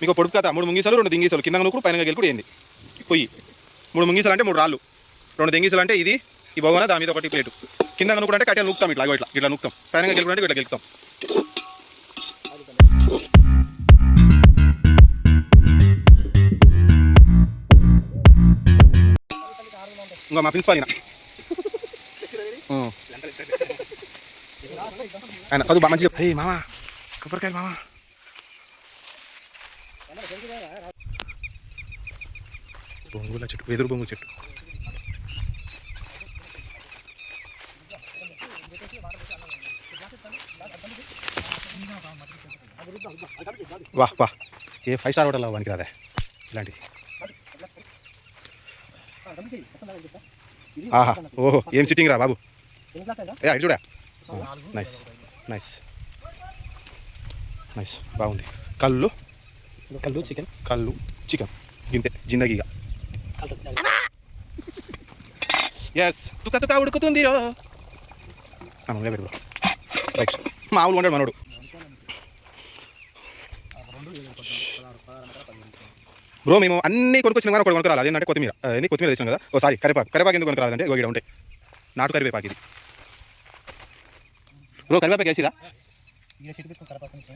మీకు పొడుపు కథ మూడు ముంగీసాలు రెండు దింగీసాలు. కింద నూకుడు పైన గెలుకుడు ఏంది? పొయ్యి. మూడు ముంగీసాలు అంటే మూడు రాళ్ళు. రెండు దింగీసాలు అంటే ఇది ఈ బొగన దాని మీద ఒకటి ప్లేటు. కింద నూకుడు అంటే కట్టెలు నూకుతాం ఇట్లా ఇట్లా ఇట్లా నూకుతాం. పైన గెలుకుడు అంటే ఇట్లా గెలుకుతాం ఇంకా మా ప్రిన్సిపాల్ ఈయన. ఆయన చదువు బాగా మంచిగా మామా కొబ్బరికాయలు మామా. బొంగుల చెట్టు వెదురు బొంగుల చెట్టు. వాహ్ వాహ్. ఏ ఫైవ్ స్టార్ హోటల్ వానికి రాదే ఇలాంటి. ఆహా ఓహో ఏం సిట్టింగ్ రా బాబు? ఏ అటు చూడా? నైస్ నైస్ నైస్ బాగుంది. కళ్ళు? కళ్ళు చికెన్. కళ్ళు చికెన్. గింతే జిందగీగా. ఎస్ తుక తుక ఉడుకుతుంది రో మామూలుగా పెడు రైట్ మామూలు ఉంటాడు మనోడు. బ్రో మేము అన్ని కొనుక్కొచ్చిన కానీ ఒకటి కొనుక్కరాలి అదేంటంటే కొత్తిమీర. అదే కొత్తిమీర తెచ్చాం కదా. ఓ సారీ కరివేపాకు. కరివేపాకు ఎందుకు కొనుక్కరాలంటే ఇక్కడ ఉంటాయి నాటు కరివేపాకు ఇది. బ్రో కరివేపాకు వేసిరా?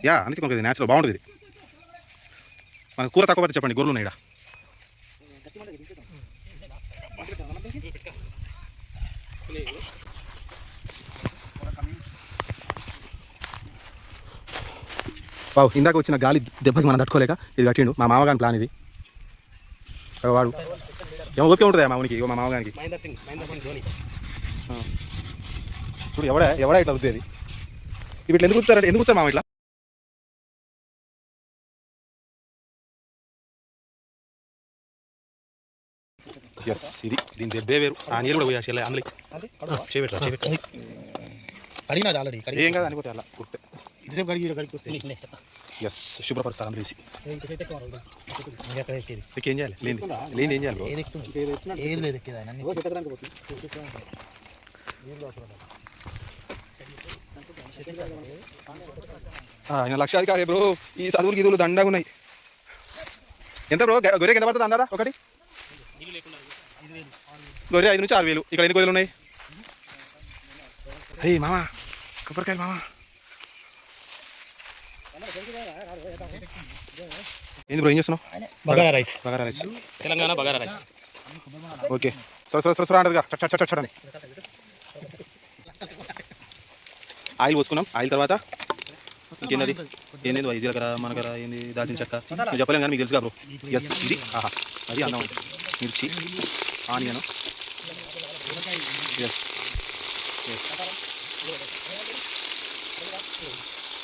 యా అందుకే కొనుక్కోదు న్యాచురల్ బాగుంటుంది ఇది. మన కూర తక్కువ చెప్పండి గొర్రెలు ఉన్నాయి ఈడ. బావు ఇందాక వచ్చిన గాలి దెబ్బకి మనం తట్టుకోలేక ఇది కట్టిండు. మా మామగాని ప్లాన్ ఇది. వాడు. ఏమో ఓపిక ఉంటుంది మా ఉనికి మా మామగానికి. ధోని. చూడు ఎవడా ఎవడా ఇట్లా ఇవి ఇట్లా ఎందుకు కుడతారు ఎందుకు కుడతారు మామ ఇట్లా? ఎస్ ఇది దీని దెబ్బే వేరు ఆ నీళ్ళు కూడా అందులో చేపెట్టరా కడిగినది ఆల్రెడీ కడిగి. ఏం కాదు అనుకోతే అలా కడిగి ఈడ కడిగి వస్తే ఎస్ శుభ్రపరుస్తారు అందరూ వేసి ఏం చేయాలి? లేని లేని ఏం చేయాలి? ఏది లేదు ఎక్కేది ఆయన ఆయన లక్షాధికారి బ్రో ఈ చదువులు గిదువులు దండగా ఉన్నాయి. ఎంత బ్రో గొర్రెకి ఎంత పడుతుంది అన్నారా ఒకటి? గొర్రె ఐదు నుంచి ఆరు వేలు. ఇక్కడ ఎన్ని గొర్రెలు ఉన్నాయి? అయ్యి మామా కొబ్బరికాయలు మామా. ఏంది బ్రో ఏం చేస్తున్నావు? Bagara rice. Bagara rice. Telangana bagara rice. Okay. సరే సరే సరే సరే అంటదిగా చట్ చట్ చట్ చట్ అని ఆయిల్ పోసుకున్నాం. ఆయిల్ తర్వాత ఇంకేంది ఏంది ఇది జీలకర్ర మనకర ఏంది? దాల్చిన చెక్క. నువ్వు చెప్పలేం కానీ మీకు తెలుసుగా బ్రో. ఎస్ ఇది. ఆహా. అది అన్నం మిర్చి ఆనియన్.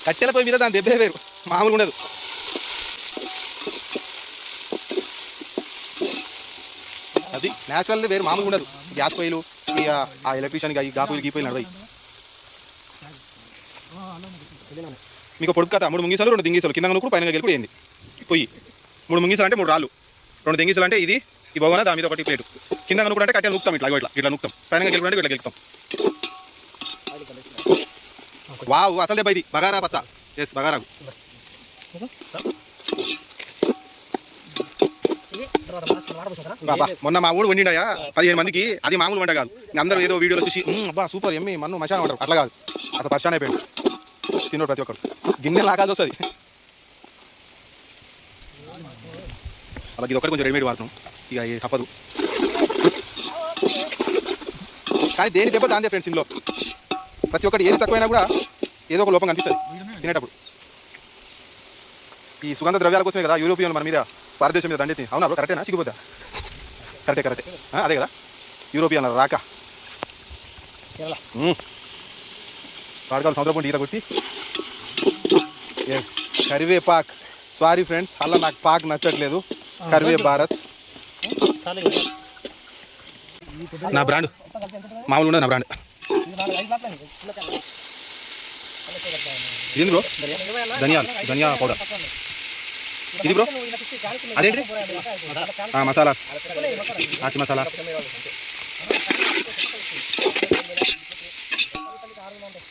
కట్టెల పోయి మీద దాని దెబ్బే వేరు. మామూలుగా ఉండదు. అది న్యాచురల్ వేరు మామూలుగా ఉండదు. గ్యాస్ పొయ్యిలు ఆ- ఎలక్ట్రీషియన్ ఈ గా పొయ్యిలు గీ పొయ్యిలు నడవయి. మీకు పొడుపు కథ మూడు ముంగీసాలు రెండు దింగీసాలు. కింద నూకుడు పైన గెలుపుడు ఏంది? పొయ్యి. మూడు ముంగీసాలు అంటే మూడు రాళ్ళు. రెండు దింగీసాలు అంటే ఇది ఈ బొగన దాని మీద ఒకటి ప్లేటు. కింద కనుక్కుంటే అంటే కట్టెలు నూకుతాం ఇట్లా ఇట్లా ఇట్లా నూకుతాం. పైన గెలుకుంటే ఇట్లా గెలుతాం వావ్ అసలు దెబ్బ ఇది. బగారా పత్త. ఎస్ బగారా. బాబా మొన్న మా ఊడు వండినాయా పదిహేను మందికి. అది మామూలు వంట కాదు. అందరూ ఏదో వీడియోలో చూసి అబ్బా సూపర్ ఎమ్మి మన్ను మచాన్ అంటారు అట్లా కాదు. అసలు పరిశాన్ అయిపోయాడు. తిన్నాడు ప్రతి ఒక్కరు గిన్నె లాగాల్సి వస్తుంది అలా ఇది ఒకటి కొంచెం రెడీమేడ్ వాడుతున్నాం. ఇక తప్పదు. కానీ దేని దెబ్బ దాందే ఫ్రెండ్స్ ఇందులో. ప్రతి ఒక్కటి ఏది తక్కువైనా కూడా ఏదో ఒక లోపం కనిపిస్తుంది తినేటప్పుడు. ఈ సుగంధ ద్రవ్యాల కోసమే కదా యూరోపియన్ మన మీద భారతదేశం మీద దండెత్తి. అవునా బ్రో? కరెక్టేనా? చిక్కుపోతా కరెక్టే కరెక్టే. అదే కదా? యూరోపియన్ రాక. వాడకాలు సముద్రం ఈత కొట్టి. ఎస్ కరివే పాక్ సారీ ఫ్రెండ్స్ అలా నాకు పాక్ నచ్చట్లేదు. కరివే భారత్. నా బ్రాండ్. మామూలు ఉండదు నా బ్రాండ్. ఇది బ్రో? ధనియాలు. ధనియా పౌడర్. ఇది బ్రో? అదేంటి మసాలాస్. ఆచి మసాలా.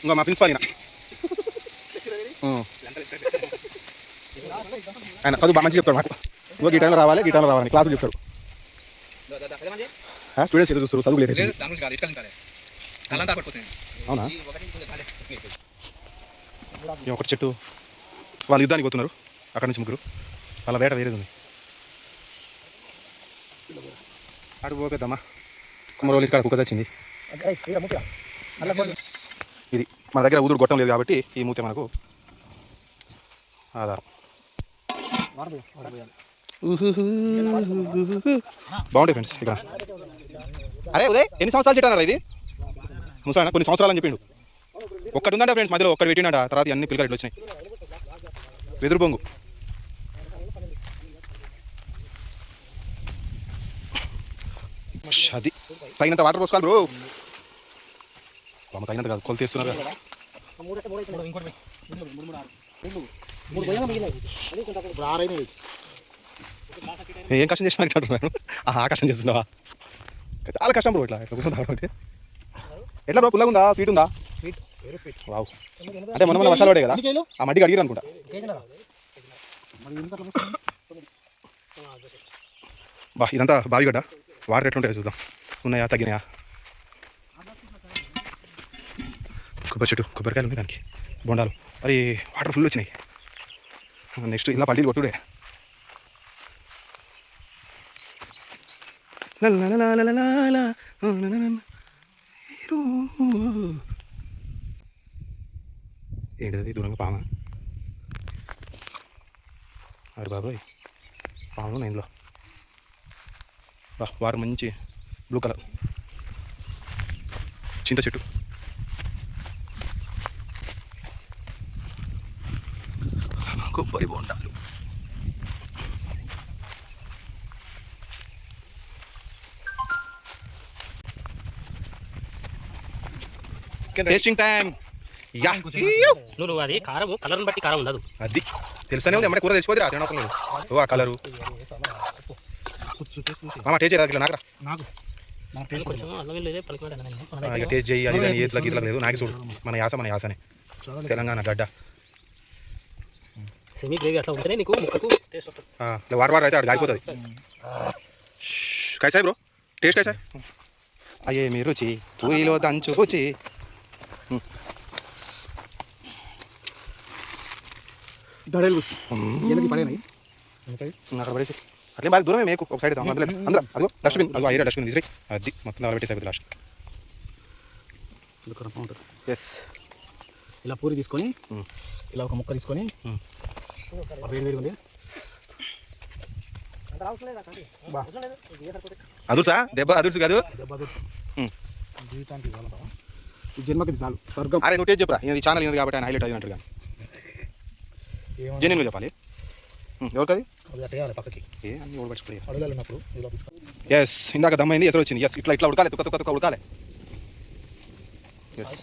ఇంకా మా ప్రిన్సిపాల్ ఈయన. ఆయన చదువు మంచిగా చెప్తాడు మాకు. ఇంకో ఈ టైంలో రావాలి ఈ టైంలో రావాలి క్లాసులు చెప్తాడు. స్టూడెంట్స్ ఎదురు చూస్తారు చదువు లేదు అవునా? ఈ ఒకటి చెట్టు వాళ్ళు యుద్ధానికి పోతున్నారు అక్కడ నుంచి ముగ్గురు. వాళ్ళ వేట వేరేది ఉంది. అడుగు పోకేద్దామా కుమ్మరోళ్ళు ఇక్కడ కుక్క వచ్చింది ఇది మన దగ్గర ఊదురు గొట్టం లేదు కాబట్టి ఈ మూత మనకు ఆధారం. బాగుంటాయి ఫ్రెండ్స్ ఇక్కడ అరే ఉదయ్ ఎన్ని సంవత్సరాలు చెట్టు అన్నారా ఇది ముసాయన కొన్ని సంవత్సరాలు అని చెప్పిండు ఒక్కటి ఉందంటే ఫ్రెండ్స్ మధ్యలో ఒక్కటి పెట్టినట తర్వాత అన్ని పిల్లలు ఇట్లా వచ్చినాయి వెదురు బొంగు అది తగినంత వాటర్ పోసుకోవాలి బ్రో తగినంత కాదు కొలు తీస్తున్నారు కదా. ఏం కష్టం చేసినా అంటున్నాను ఆ కష్టం చేస్తున్నావా? చాలా కష్టం బ్రో ఇట్లా ఇట్లా కూర్చొని తాగడం అంటే ఎట్లా బ్రో పుల్లగా ఉందా? స్వీట్ ఉందా వావ్. అంటే మొన్న మొన్న వర్షాలు పడే కదా? ఆ మట్టికి అడిగారు అనుకుంటా. బా ఇదంతా బావిగడ్డ వాటర్ ఎట్లుంటాయో చూద్దాం. ఉన్నాయా తగ్గినాయా? కొబ్బరి చెట్టు కొబ్బరికాయలు ఉన్నాయి దానికి. బొండాలు. మరి వాటర్ ఫుల్ వచ్చినాయి. నెక్స్ట్ ఇలా పల్లీలు కొట్టుడే. ఏంటిది దూరంగా పామ? అరే బాబాయ్ పాములు ఉన్నాయి ఇందులో. బా వారు మంచి బ్లూ కలర్ చింత చెట్టు. కొబ్బరి బొండాలు. టేస్టింగ్ టైం యా నువ్వు అది కారం కలర్ బట్టి కారం ఉండదు. అది తెలుసనే ఉంది కూర తెలిసిపోతే రా లేదు. ఓ ఆ కలరు మామ టేస్ట్ చేయరా ఇట్లా టేస్ట్ చేయి అది కానీ ఏట్లా గీతలకు లేదు. నాకు చూడు మన యాస మన యాసనే. తెలంగాణ గడ్డ. సెమీ గ్రేవీ అట్లా ఉంటేనే నీకు ముక్కకు టేస్ట్ వస్తుంది. వాటర్ అయితే కాలిపోతుంది కైసాయి బ్రో? టేస్ట్ కైసాయి అయ్యే మీ రుచి పూరిలో దంచు రుచి. దడేలు మ్మ్. పడేనాయి అక్కడ పడేసి. అట్లే బాగా దూరమే మేకు. ఒక సైడ్ అందులో. అందులో. అదిగో డస్ట్బిన్ అదిగో ఐరా డస్ట్బిన్ విసిరి. అది మొత్తం దాని పెట్టేసి అయిపోతుంది లాస్ట్ ఎస్ ఇలా పూరి తీసుకొని. ఇలా ఒక ముక్క తీసుకొని. వేడి ఉంది. అదుర్సా? దెబ్బ అదుర్సు కాదు? దెబ్బ. జీవితానికి కావాలంటావా? ఈ జన్మకి ఇది చాలు. స్వర్గం. అరే నువ్వు చెప్పురా. ఇది ఛానల్ ఉంది కాబట్టి ఆయన హైలైట్ అయినట్టుగా జెన్యున్గా చెప్పాలి. ఎవరికది? పక్కకి. ఏ అన్ని ఎస్ ఇందాక దమ్మైంది ఎసరు వచ్చింది. ఎస్ ఇట్లా ఇట్లా ఉడకాలి తుక్క తుక్క తుక్క ఉడకాలి. Yes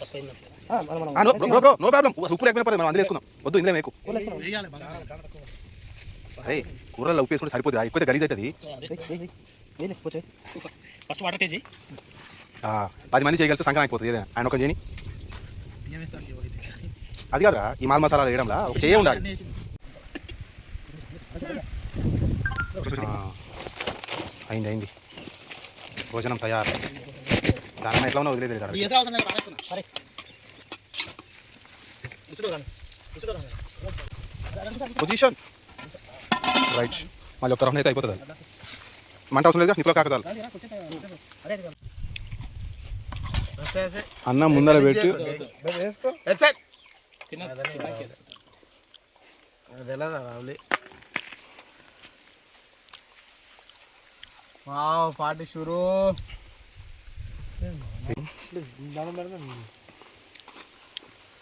no bro bro no problem ఉప్పు లేకపోయినా పర్లేదు మనం అందులో వేసుకుందాం. వద్దు ఇందులో మేకు అరే కూరల్లో ఉప్పు వేసుకుంటే సరిపోతుంది ఎక్కువ గలీజ్ అవుతుంది ఫస్ట్ వాటర్ ఆ, పది మంది చేయగలిస్తే సంక్రాంతి అయిపోతుంది ఏదైనా. ఆయన ఒక చేయని. అది కాదురా ఈ మాల్ మసాలాలు వేయడంలా? ఒక చేయ ఉండాలి. అయింది అయింది. భోజనం తయారు. దాని ఎట్లా ఉన్నా వదిలేదు ఈ పొజిషన్ రైట్ మళ్ళీ ఒక రౌండ్ అయితే అయిపోతుంది. మంట అవసరం లేదు? నిప్పులో కాకదాలు రాదు, రా, కూర్చో. అదే అది కాదు. అన్నం ముందర పెట్టి. పార్టీ షురూ.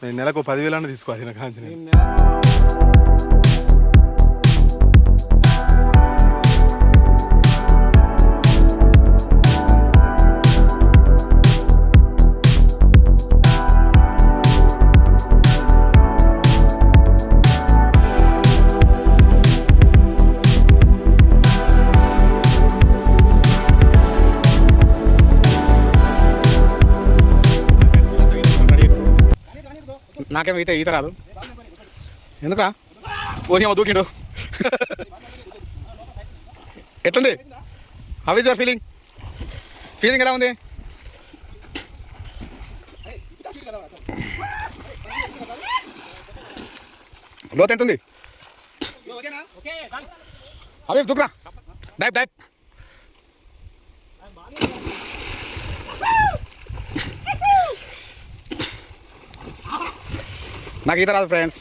నేను నెలకు పదివేలన్నా తీసుకోవాలి నాకు కాంచిన. నాకేమో ఈత ఈత రాదు. ఎందుకురా? పోనీ దూకిండు. ఎట్లుంది? How is your feeling feeling ఎలా ఉంది? లోతు ఎంత ఉంది అవి దుక్రా. డైప్ డైప్ నాకు ఈత రాదు ఫ్రెండ్స్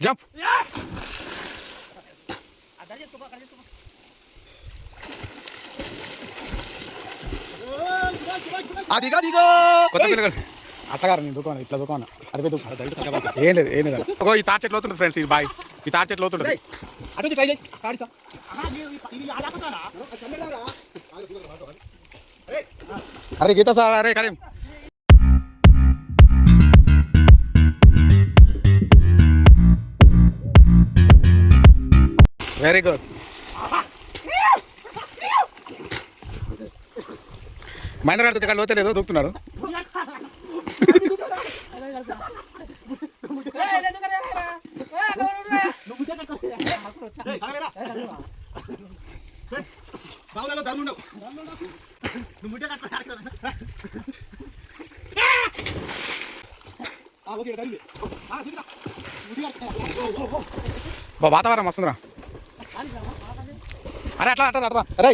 జంప్ అదిగో అదిగో కొత్త పిల్లగాడు. అత్తగారు నేను దుకాణం ఇట్లా దుకాణం అడిపే దుకాణం ఏం లేదు ఏం లేదు. ఈ తాటి చెట్లు అవుతుంది ఫ్రెండ్స్ ఇది బాయ్. ఈ తాటి చెట్లు అవుతుంది అటు ట్రై చేయి. కాడిసా. అరే గీత సార్ అరే కరీం. వెరీ గుడ్ మహేంద్ర గారు ఇక్కడ లోతే లేదు దూకుతున్నాడు బావులలో ధర్మ ఉండవు తల్లి బా వాతావరణం వస్తుందిరా అరే అట్లా అట్లా అట్లా అరే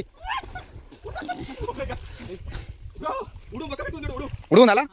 ఉడు ఉడుగుందా